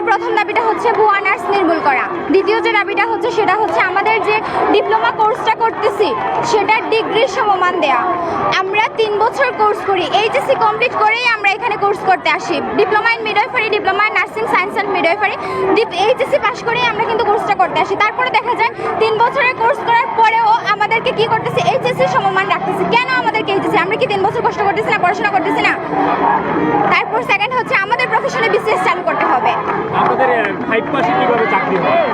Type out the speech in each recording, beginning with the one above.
আমাদের প্রথম দাবিটা হচ্ছে ভুয়া নার্স নির্মূল করা। দ্বিতীয় যে দাবিটা হচ্ছে সেটা হচ্ছে আমাদের যে ডিপ্লোমা কোর্সটা করতেছি, সেটার ডিগ্রির সমমান দেয়া। আমরা তিন বছর কোর্স করি, এইচএসসি কমপ্লিট করেই আমরা এখানে কোর্স করতে আসি। Diploma in midwifery diploma in nursing, science and midwifery HSC pass করেই আমরা কিন্তু কোর্সটা করতে আসি। তারপরে দেখা যায়, তিন বছরের কোর্স করার পরেও আমাদেরকে কি করতেছে? এইচএসসি সমমান রাখতেছে। কেন আমাদেরকে এইচএসসি? আমরা কি তিন বছর কষ্ট করতেছি না, পড়াশোনা করতেছি না? তারপর সেকেন্ড হচ্ছে আমাদের প্রফেশনে বিসিএস চালু করতে হবে। আপনাদের ফাইভ পাশে কীভাবে চাকরি হয়?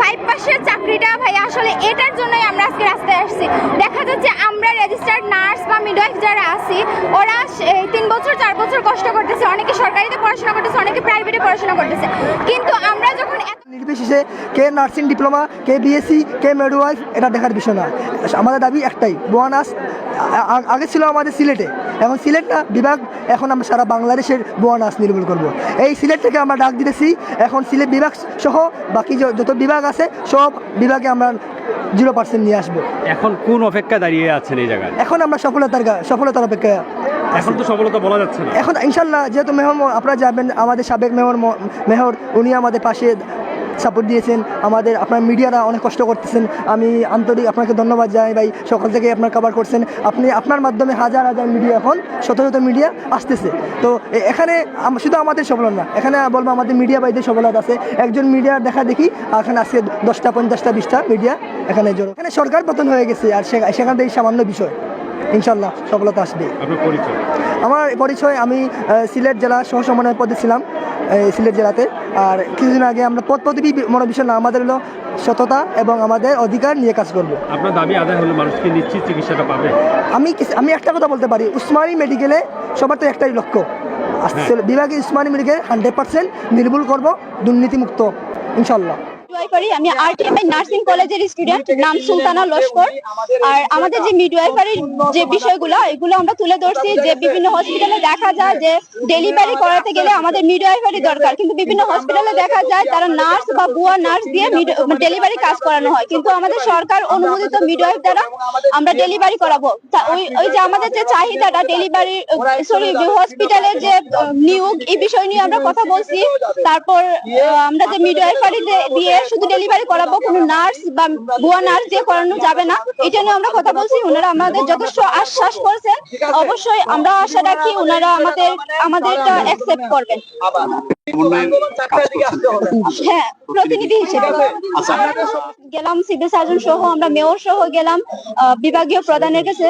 ফাইভ পাশের চাকরিটা ভাই আসলে এটার জন্যই আমরা আজকে রাস্তায় আসছি। দেখা যাচ্ছে আমরা রেজিস্টার্ড নার্স বা মিডওয়াইফ যারা আছি, ওরা তিন বছর, চার বছর কষ্ট করতেছে, অনেকে সরকারিতে পড়াশোনা করতেছে, অনেকে প্রাইভেটে পড়াশোনা করতেছে। কিন্তু আমরা যখন নির্বিশেষে কে নার্সিং ডিপ্লোমা কে বিএসসি কে মেডওয়াইফ এটা দেখার বিষয় না আমাদের দাবি একটাই বোয়ানাস আগে ছিল আমাদের সিলেটে এখন সিলেট না বিভাগ এখন আমরা সারা বাংলাদেশের বোয়ানাস নির্মূল করব। এই সিলেট থেকে আমরা ডাক দিতেছি এখন সিলেট বিভাগ সহ বাকি যত বিভাগ আছে সব বিভাগে আমরা জিরো পার্সেন্ট নিয়ে আসব। এখন কোন অপেক্ষা দাঁড়িয়ে আছেন এই জায়গায়? এখন আমরা সফলতার সফলতার অপেক্ষা এখন তো সফলতা বলা যাচ্ছে না। এখন ইনশাল্লাহ যেহেতু মেহর আপনারা যাবেন আমাদের সাবেক মেহর মেহর উনি আমাদের পাশে সাপোর্ট দিয়েছেন। আমাদের, আপনার মিডিয়ারা অনেক কষ্ট করতেছেন। আমি আন্তরিক আপনাকে ধন্যবাদ জানাই ভাই। সকাল থেকে আপনার কভার করছেন। আপনি, আপনার মাধ্যমে হাজার হাজার মিডিয়া এখন, শত শত মিডিয়া আসতেছে। তো এখানে শুধু আমাদের সফলতা না, এখানে বলব আমাদের মিডিয়া ভাইদের সফলতা আছে। একজন মিডিয়ার দেখা দেখি, আর এখানে আজকে দশটা, পঞ্চাশটা, বিশটা মিডিয়া এখানে জড়ো। এখানে সরকার পতন হয়ে গেছে, আর সেখান থেকে সামান্য বিষয়। ইনশাল্লাহ সফলতা আসবে। আপনার পরিচয়? আমার পরিচয় আমি সিলেট জেলা সহ সমন্বয় পদে ছিলাম সিলেট জেলাতে। আর কিছুদিন আগে আমরা পদ পদবি মনে বিষয় না আমাদের হলো সততা এবং আমাদের অধিকার নিয়ে কাজ করব। আপনার দাবি আদায় হলে মানুষ কি নিশ্চিত চিকিৎসাটা পাবে? আমি আমি একটা কথা বলতে পারি উসমানী মেডিকেলে সবার তো একটাই লক্ষ্য। আসলে বিভাগে উসমানী মেডিকেল হান্ড্রেড পার্সেন্ট নির্মূল করব দুর্নীতিমুক্ত ইনশাল্লাহ মিডওয়াইফারি আমি আরটিএমআই নার্সিং কলেজের স্টুডেন্ট নাম সুলতানা লস্কর। আর আমাদের যে মিডওয়াইফারির যে বিষয়গুলো, এগুলো আমরা তুলে ধরছি যে বিভিন্ন হসপিটালে দেখা যায় যে ডেলিভারি করাতে গেলে আমাদের মিডওয়াইফারি দরকার। কিন্তু বিভিন্ন হসপিটালে দেখা যায় তারা নার্স বা বুয়া নার্স দিয়ে ডেলিভারি কাজ করানো হয়। কিন্তু আমাদের সরকার অনুমোদিত মিডওয়াইফ দ্বারা আমরা ডেলিভারি করাবো। ওই ওই যে আমাদের যে চাহিদাটা ডেলিভারি সরি হসপিটালের যে নিয়োগ, এই বিষয় নিয়ে আমরা কথা বলছি। তারপর আমরা যে মিডওয়াইফারি দিয়ে শুধু ডেলিভারি করাবো কোনো নার্স বা বুয়া নার্স দিয়ে করানো যাবে না এটা নিয়ে আমরা কথা বলছি ওনারা আমাদের যথেষ্ট আশ্বাস করেছেন অবশ্যই আমরা আশা রাখি ওনারা আমাদের আমাদেরটা অ্যাকসেপ্ট করবেন। হ্যাঁ প্রতিনিধি হিসেবে। গেলাম সিভিল সার্জন সহ আমরা মেয়র সহ গেলাম বিভাগীয় প্রধানের কাছে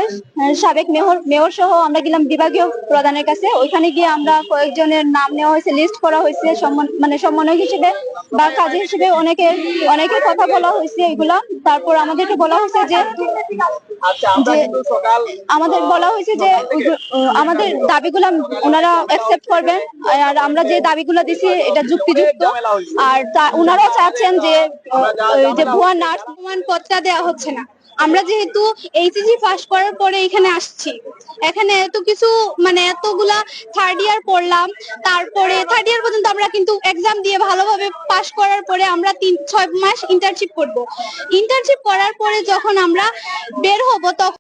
সাবেক মেয়র মেয়র সহ আমরা গেলাম বিভাগীয় প্রধানের কাছে। ওইখানে গিয়ে আমরা কয়েকজনের নাম নেওয়া হয়েছে লিস্ট করা হয়েছে সম্মান- মানে সমন্বয় হিসেবে। বা কাজী হিসেবে অনেকে অনেকে কথা বলা হয়েছে এগুলা। তারপর আমাদেরকে বলা হয়েছে যে আমাদের বলা হয়েছে যে আমাদের দাবিগুলা ওনারা অ্যাকসেপ্ট করবেন। আর আমরা যে দাবিগুলো দিছি, এটা যুক্তিযুক্ত। আর তা- ওনারাও চাচ্ছেন যে যে ভুয়া নার্স প্রমাণপত্রটা দেওয়া হচ্ছে না। আমরা যেহেতু এইচএসসি পাস করার পরে এখানে আসছি। এখানে এত কিছু মানে এতগুলা থার্ড ইয়ার পড়লাম, তারপরে থার্ড ইয়ার পর্যন্ত আমরা কিন্তু এক্সাম দিয়ে ভালোভাবে পাস করার পরে আমরা তিন, ছয় মাস ইন্টার্নশিপ করব। ইন্টার্নশিপ করার পরে যখন আমরা বের হব তখন